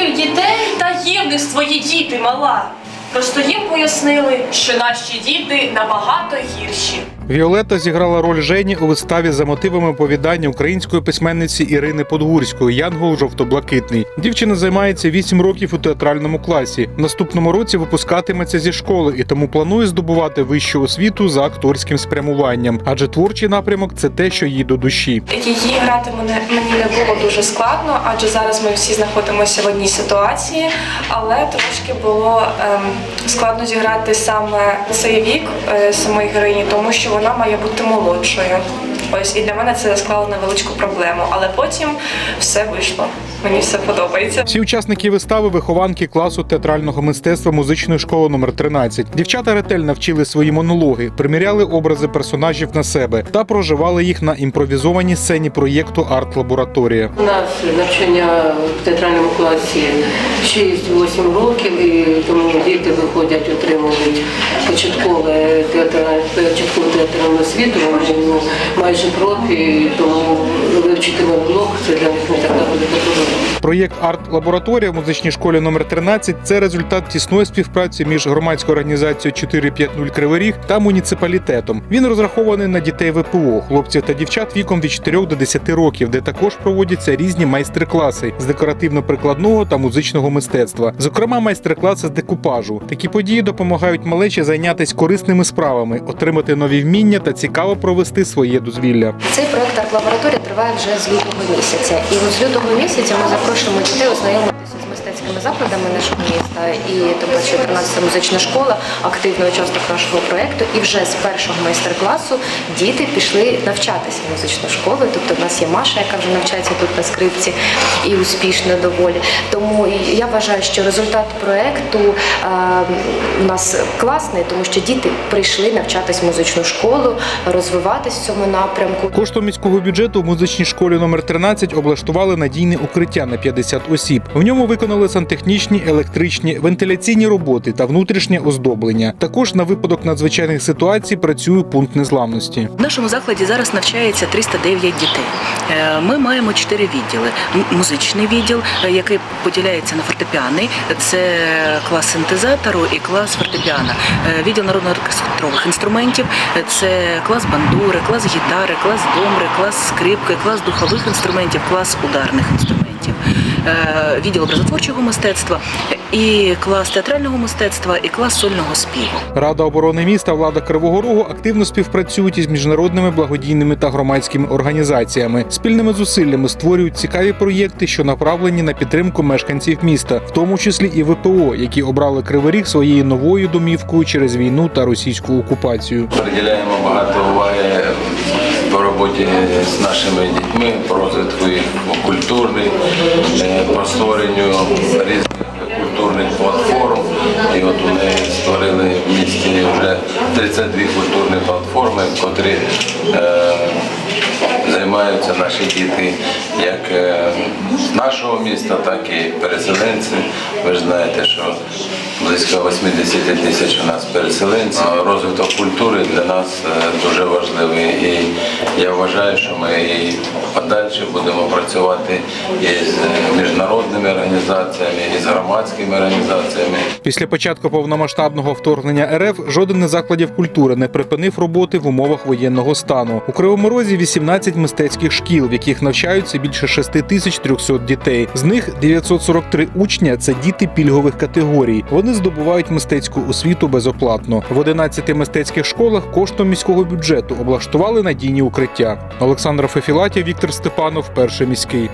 своїх дітей та є діти мала. Просто їм пояснили, що наші діти набагато гірші. Віолетта зіграла роль Жені у виставі за мотивами оповідання української письменниці Ірини Подгурської Янгол жовто-блакитний. Дівчина займається 8 років у театральному класі. В наступному році випускатиметься зі школи і тому планує здобувати вищу освіту за акторським спрямуванням. Адже творчий напрямок це те, що їй до душі. Її грати мені не було дуже складно, адже зараз ми всі знаходимося в одній ситуації, але трошки було ем, складно зіграти саме цей вік е, самої героїні, тому що вона має бути молодшою. Ось і для мене це склало невеличку проблему, але потім все вийшло. Мені все подобається. Всі учасники вистави вихованки класу театрального мистецтва музичної школи номер 13 Дівчата ретельно вчили свої монологи, приміряли образи персонажів на себе та проживали їх на імпровізованій сцені проєкту Арт-лабораторія. У нас навчання в театральному класі 6-8 років, і тому діти виходять, отримують початкове театральне початкову театральну освіту, вони ну, майже профі, тому вивчити це для них не така буде проблема. Проєкт Арт-лабораторія в музичній школі номер 13 це результат тісної співпраці між громадською організацією 450 Кривий Ріг та муніципалітетом. Він розрахований на дітей ВПО, хлопців та дівчат віком від 4 до 10 років, де також проводяться різні майстер-класи з декоративно-прикладного та музичного мистецтва, зокрема майстер-класи з декупажу. Такі події допомагають малечі зайнятися корисними справами, отримати нові вміння та цікаво провести своє дозвілля. Цей проект арт-лабораторія триває вже з лютого місяця. І от з лютого місяця ми запрошуємо дітей ознайомитися мистецькими закладами нашого міста. І тим паче 13 музична школа, активний учасник нашого проекту. І вже з першого майстер-класу діти пішли навчатися в музичну школу. Тобто в нас є Маша, яка вже навчається тут на скрипці і успішно доволі. Тому я вважаю, що результат проекту е, у нас класний, тому що діти прийшли навчатись в музичну школу, розвиватись в цьому напрямку. Коштом міського бюджету в музичній школі номер 13 облаштували надійне укриття на 50 осіб. В ньому виконали сантехнічні, електричні, вентиляційні роботи та внутрішнє оздоблення. Також на випадок надзвичайних ситуацій працює пункт незламності. В нашому закладі зараз навчається 309 дітей. Е, Ми маємо чотири відділи: музичний відділ, е, який поділяється на фортепіаний, це клас синтезатору і клас фортепіано. Е, Відділ народно-оркестрових інструментів, це клас бандури, клас гітари, клас домри, клас скрипки, клас духових інструментів, клас ударних інструментів, Е, відділ образотворчого мистецтва і клас театрального мистецтва, і клас сольного співу. Рада оборони міста влада Кривого Рогу активно співпрацюють із міжнародними благодійними та громадськими організаціями. Спільними зусиллями створюють цікаві проєкти, що направлені на підтримку мешканців міста, в тому числі і ВПО, які обрали Кривий Ріг своєю новою домівкою через війну та російську окупацію. Приділяємо багато уваги роботі з нашими дітьми, по розвитку їх е, по створенню різних культурних платформ. І от вони створили в місті вже 32 культурні платформи, котрі е, займаються наші діти як е, з нашого міста, так і переселенці. Ви ж знаєте, що близько 80 тисяч у нас переселенців. Розвиток культури для нас е, дуже важливий. І я вважаю, що ми і подальше будемо працювати із е, міжнародними організаціями, і з громадськими організаціями. Після початку повномасштабного вторгнення РФ жоден із закладів культури не припинив роботи в умовах воєнного стану. У Кривому Розі 18 мистецьких шкіл, в яких навчаються більше 6300 дітей. З них 943 учня це діти пільгових категорій. Вони здобувають мистецьку освіту безоплатно. В 11 мистецьких школах коштом міського бюджету облаштували надійні укриття. Олександр Фефілатів, Віктор Степанов, перший міський.